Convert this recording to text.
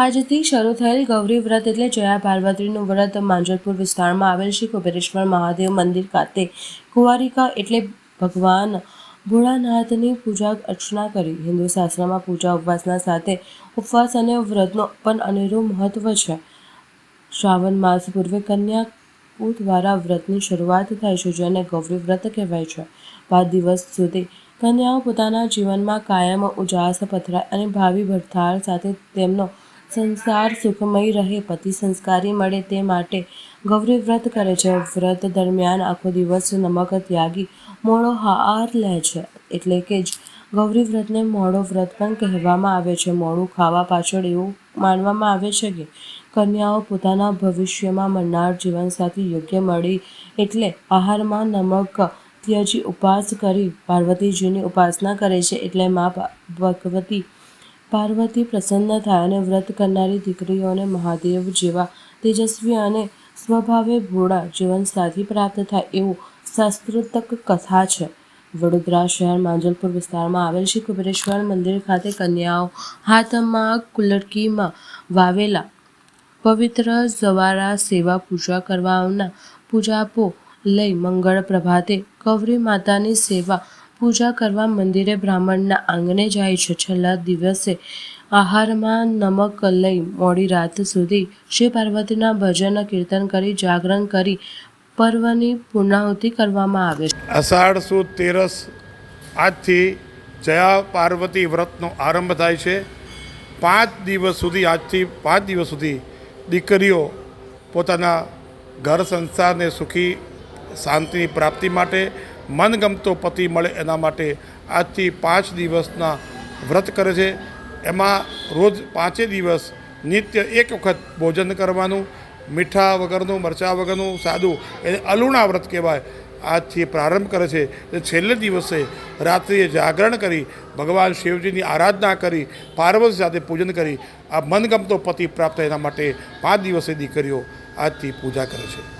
આજથી શરૂ થયેલ ગૌરી વ્રત એટલે જયા પાર્વતીનું વ્રત માંજલપુર વિસ્તારમાં આવેલ શ્રી કુબેરેશ્વર મહાદેવ મંદિર ખાતે. કુંવારિકા એટલે ભગવાન ભોળાનાથની પૂજા અર્ચના કરી. હિન્દુ શાસ્ત્રમાં પૂજા ઉપવાસના સાથે ઉપવાસ અને વ્રતનો પણ અનેરું મહત્વ છે. શ્રાવણ માસ પૂર્વે કન્યા દ્વારા વ્રતની શરૂઆત થાય છે, જેને ગૌરી વ્રત કહેવાય છે. પાંચ દિવસ સુધી કન્યાઓ પોતાના જીવનમાં કાયમ ઉજાસ પથરાય અને ભાવિ ભરથાર સાથે તેમનો સંસાર સુખમય રહે, પતિ સંસ્કારી મળે તે માટે ગૌરી વ્રત કરે છે. વ્રત દરમિયાન આખો દિવસ નમક ત્યાગી મોડો હાર લે છે. એટલે કે જ ગૌરી વ્રતને મોડો વ્રત પણ કહેવામાં આવે છે. મોડું ખાવા પાછળ એવું માનવામાં આવે છે કે કન્યાઓ પોતાના ભવિષ્યમાં મળનાર જીવનસાથી યોગ્ય મળી એટલે આહારમાં નમક ત્યજી ઉપવાસ કરી પાર્વતીજીની ઉપાસના કરે છે. એટલે મા ભગવતી પાર્વતી પ્રસન્ન થાય અને વ્રત કરનારી દીકરીઓને મહાદેવ જેવા તેજસ્વી અને સ્વભાવે ભોળા જીવનસાથી પ્રાપ્ત થાય એવું શાસ્ત્રોતક કથા છે. વડોદરા શહેર માંજલપુર વિસ્તારમાં આવેલ શ્રી કુબેરેશ્વર મંદિર ખાતે કન્યાઓ હાથમાં કુલરકીમાં વાવેલા પવિત્ર જવારા સેવા પૂજા કરવાના પૂજાપો લઈ મંગળ પ્રભાતે કવરી માતાની સેવા પૂજા કરવા મંદિરે બ્રાહ્મણના આંગણે જાય છે. છેલ્લા દિવસે આહારમાં નમક લઈ મોડી રાત સુધી શ્રી પાર્વતીના ભજન, કીર્તન કરી, જાગરણ કરી પર્વની પૂર્ણાહુતિ કરવામાં આવે છે. અષાઢ, સુદ, તેરસ આજથી જયા પાર્વતી વ્રતનો આરંભ થાય છે. પાંચ દિવસ સુધી આજથી પાંચ દિવસ સુધી દીકરીઓ પોતાના ઘર સંસારને સુખી, શાંતિની પ્રાપ્તિ માટે મનગમતો પતિ મળે એના માટે આજથી પાંચ દિવસના વ્રત કરે છે. એમાં રોજ પાંચે દિવસ નિત્ય એક વખત ભોજન કરવાનું, મીઠા વગરનું, મરચાં વગરનું, સાદું એને અલુણા વ્રત કહેવાય. આજથી પ્રારંભ કરે છે. અને છેલ્લે દિવસે રાત્રિએ જાગરણ કરી, ભગવાન શિવજીની આરાધના કરી, પાર્વતી સાથે પૂજન કરી, આ મનગમતો પતિ પ્રાપ્ત એના માટે પાંચ દિવસે દીકરીઓ આજથી પૂજા કરે છે.